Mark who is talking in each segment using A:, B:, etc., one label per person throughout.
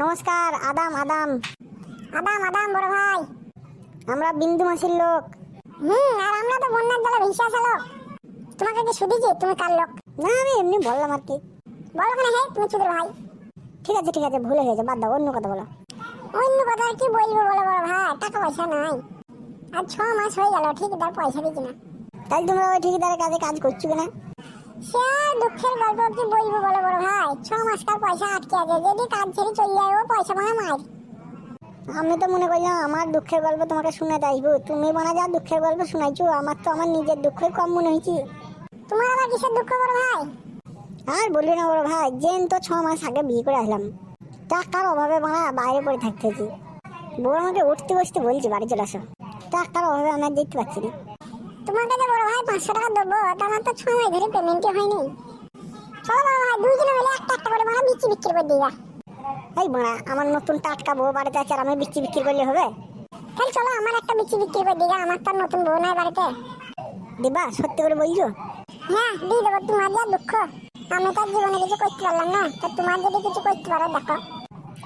A: নমস্কার আদাম আদাম।
B: আদাম আদাম বড় ভাই।
A: আমরা বিন্দু মাসির লোক।
B: হুম আর আমরা তো বন্যার জলে ভেসে আসালো তোমাকে কি শুধুছি তুমি কার লোক?
A: না আমি এমনি বললাম আর কি।
B: বলো কেন হে তুমি চুদের ভাই।
A: ঠিক আছে ঠিক আছে ভুলে গেছে বাদ দাও অন্য কথা বলো।
B: অন্য কথা কি বলব বলো বড় ভাই টাকা পয়সা নাই। আর ছ মাস হয়ে গেল ঠিক তার পয়সা দিচ্ছি না।
A: তাই তোমরা ওই ঠিকাদারের কাছে কাজ করছ কিনা?
B: সে দুঃখের গল্প কি বলব বলো বড় ভাই? ছ মাস কার পয়সা আটকে আছে যদি কাজ ছেড়ে চলে যায় ও পয়সা ভাঙা মার
A: আমি তো মনে করলাম আমার দুঃখের গল্প তোমাকে শুনে চাইব তুমি বানা যা দুঃখের গল্প শোনাইছো আমার তো আমার নিজের দুঃখই কম মনে হয়েছে
B: তোমার আবার কিসের দুঃখ বড় ভাই?
A: আর বললি না বড় ভাই জেন তো ছ মাস আগে বিয়ে করে আসলাম। টাকার অভাবে বানা বাইরে পড়ে থাকতেছি বউ আমাকে উঠতে বসতে বলছি বাড়ি চলে আসো। টাকার অভাবে আমি আর দেখতে পাচ্ছি না।
B: তোমার কাছে বড় ভাই পাঁচশো টাকা দেবো তা আমার তো ছ মাস ধরে পেমেন্টই হয়নি। চলো বড় ভাই দুইজনে মিলে একটা একটা করে মানে বিক্রি বিক্রি করে দিবা
A: এই বাড়া আমার নতুন টাটকা বউ বাড়িতে আছে আর আমি বিক্রি বিক্রি করলে হবে?
B: তাহলে চলো আমার একটা বিক্রি বিক্রি করে দিবা আমার তো নতুন বউ নাই বাড়িতে।
A: দিবা সত্যি করে বলছো?
B: হ্যাঁ দিয়ে দেবো তোমার যা দুঃখ। আমি তো জীবনে কিছু করতে পারলাম না তো তোমার যদি কিছু করতে পারো দেখো।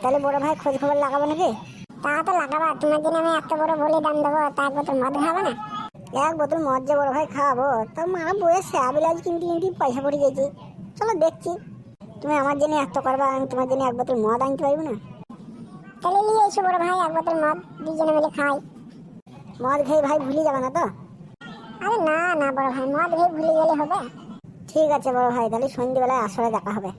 A: তাহলে বড় ভাই খোঁজ খবর লাগাবো নাকি?
B: তা তো লাগাবা তোমার জন্য আমি এত বড় বলে দাম দেবো তারপর বোতল মদ খাবে না।
A: এক বোতল মদ যে বড় ভাই খাওয়াবো তো মা বইয়ের স্যাবিলাজ কিনতে কিনতে পয়সা পড়ে গেছি চলো দেখছি তুমি আমার জন্য এত করবা আমি তোমার জন্য এক বোতল মদ আনতে পারব না
B: তাহলে নিয়ে এসো বড় ভাই এক বোতল মদ দুজনে মিলে খাই
A: মদ খেয়ে ভাই ভুলে যাবে না তো
B: আরে না না বড় ভাই মদ খেয়ে ভুলে গেলে হবে
A: ঠিক আছে বড় ভাই তাহলে সন্ধ্যেবেলায় আসলে দেখা হবে